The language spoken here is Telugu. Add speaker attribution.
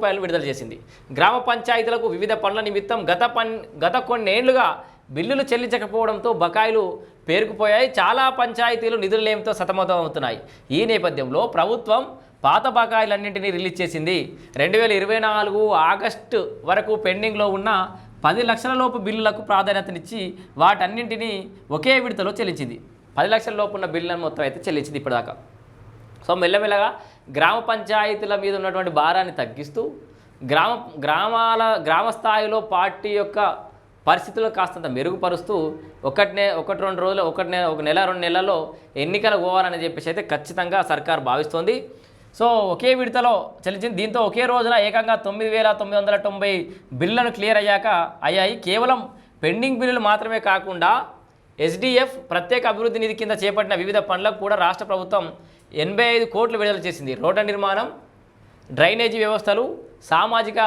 Speaker 1: రూపాయలు విడుదల చేసింది. గ్రామ పంచాయతీలకు వివిధ పనుల నిమిత్తం గత పన్ గత కొన్నేళ్ళుగా బిల్లులు చెల్లించకపోవడంతో బకాయిలు పేరుకుపోయాయి. చాలా పంచాయతీలు నిధులనేమితో సతమతం అవుతున్నాయి ఈ నేపథ్యంలో ప్రభుత్వం పాత బకాయిలన్నింటినీ రిలీజ్ చేసింది. రెండు వేల ఇరవై నాలుగు ఆగస్టు వరకు పెండింగ్లో ఉన్న పది లక్షల లోపు బిల్లులకు ప్రాధాన్యతనిచ్చి వాటన్నింటినీ ఒకే విడతలో చెల్లించింది. పది లక్షల లోపు ఉన్న బిల్లులను మొత్తం అయితే చెల్లించింది ఇప్పటిదాకా. సో మెల్లమెల్లగా గ్రామ పంచాయతీల మీద ఉన్నటువంటి భారాన్ని తగ్గిస్తూ గ్రామ గ్రామాల గ్రామ స్థాయిలో పార్టీ యొక్క పరిస్థితులు కాస్తంత మెరుగుపరుస్తూ ఒకటినే ఒకటి రెండు రోజులు ఒకటి ఒక నెల రెండు నెలల్లో ఎన్నికలు పోవాలని చెప్పేసి అయితే ఖచ్చితంగా సర్కార్ భావిస్తోంది. సో ఒకే విడతలో చెల్లించింది. దీంతో ఒకే రోజున ఏకంగా తొమ్మిది వేల తొమ్మిది వందల తొంభై బిల్లులను క్లియర్ అయ్యాక అయ్యాయి. కేవలం పెండింగ్ బిల్లులు మాత్రమే కాకుండా ఎస్డిఎఫ్ ప్రత్యేక అభివృద్ధి నిధి కింద చేపట్టిన వివిధ పనులకు కూడా రాష్ట్ర ప్రభుత్వం ఎనభై ఐదు కోట్లు విడుదల చేసింది. రోడ్ల నిర్మాణం డ్రైనేజీ వ్యవస్థలు సామాజిక